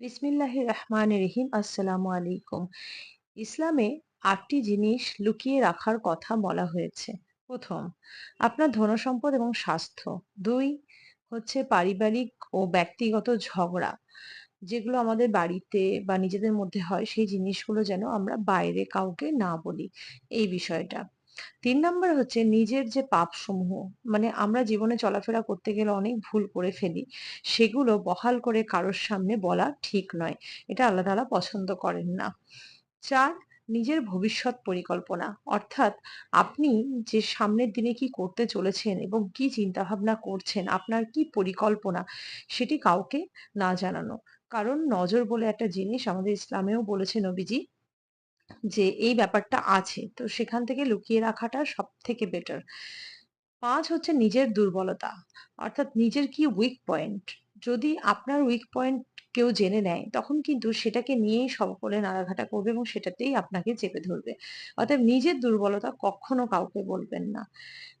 বিসমিল্লাহির রহমানির রহিম, আসসালামু আলাইকুম। ইসলামে আটটি জিনিস লুকিয়ে রাখার কথা বলা হয়েছে। প্রথম, আপনার ধনসম্পদ এবং স্বাস্থ্য। দুই, হচ্ছে পারিবারিক ও ব্যক্তিগত ঝগড়া। যেগুলো আমাদের বাড়িতে বা নিজেদের মধ্যে হয়, সেই জিনিসগুলো যেন আমরা বাইরে কাউকে না বলি। এই বিষয়টা। ৩ নাম্বার হচ্ছে নিজের যে পাপ সমূহ মানে আমরা জীবনে চলাফেরা করতে গেলে অনেক ভুল করে ফেলি। সেগুলো বহাল করে কারোর সামনে বলা ঠিক নয়। এটা আল্লাহ তাআলা পছন্দ করেন না। চার নিজের ভবিষ্যৎ পরিকল্পনা। অর্থাৎ আপনি যে সামনের দিনে কি করতে চলেছেন এবং কি চিন্তাভাবনা করছেন, আপনার কি পরিকল্পনা সেটি কাউকে না জানানো। কারণ নজর বলে একটা জিনিস আমাদের ইসলামেও বলেছে নবীজি যে, এই ব্যাপারটা আছে। তো সেখান থেকে লুকিয়ে রাখাটা সব থেকে বেটার। পাঁচ হচ্ছে নিজের দুর্বলতা। অর্থাৎ নিজের কি উইক পয়েন্ট। যদি আপনার উইক পয়েন্ট কেউ জেনে নেয়, তখন কিন্তু সেটাকে নিয়েই সকলে নাড়াঘাটা করবে এবং সেটাতেই আপনাকে চেপে ধরবে। অতএব নিজের দুর্বলতা কখনো কাউকে বলবেন না।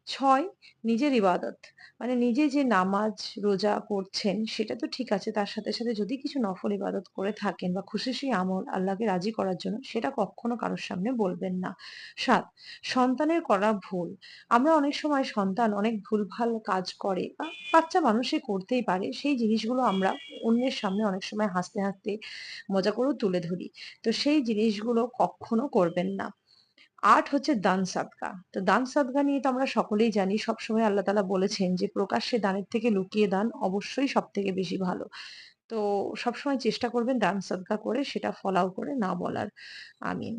ছয় নিজের ইবাদত। মানে নিজে যে নামাজ, রোজা করছেন সেটা তো ঠিক আছে। তার সাথে, সাথে যদি কিছু নফল ইবাদত করে থাকেন বা খুশি সেই আমল আল্লাহকে রাজি করার জন্য সেটা কখনো কারোর সামনে বলবেন না। সাত সন্তানের করা ভুল। আমরা অনেক সময় সন্তান অনেক ভুলভাল কাজ করে বা বাচ্চা মানুষে করতেই পারে। সেই জিনিসগুলো আমরা অন্যের সামনে অনেক সময় হাসতে, হাসতে মজা করেও তুলে ধরি। তো সেই জিনিসগুলো কখনো করবেন না। আর্ট হচ্ছে দান সাদকা। তো দান সাদগা নিয়ে তো আমরা সকলেই জানি সবসময় আল্লাহ তালা বলেছেন যে প্রকাশ্যে দানের থেকে লুকিয়ে দান অবশ্যই সব থেকে বেশি ভালো। তো সবসময় চেষ্টা করবেন দান সাদকা করে সেটা ফলাও করে না বলার। আমিন।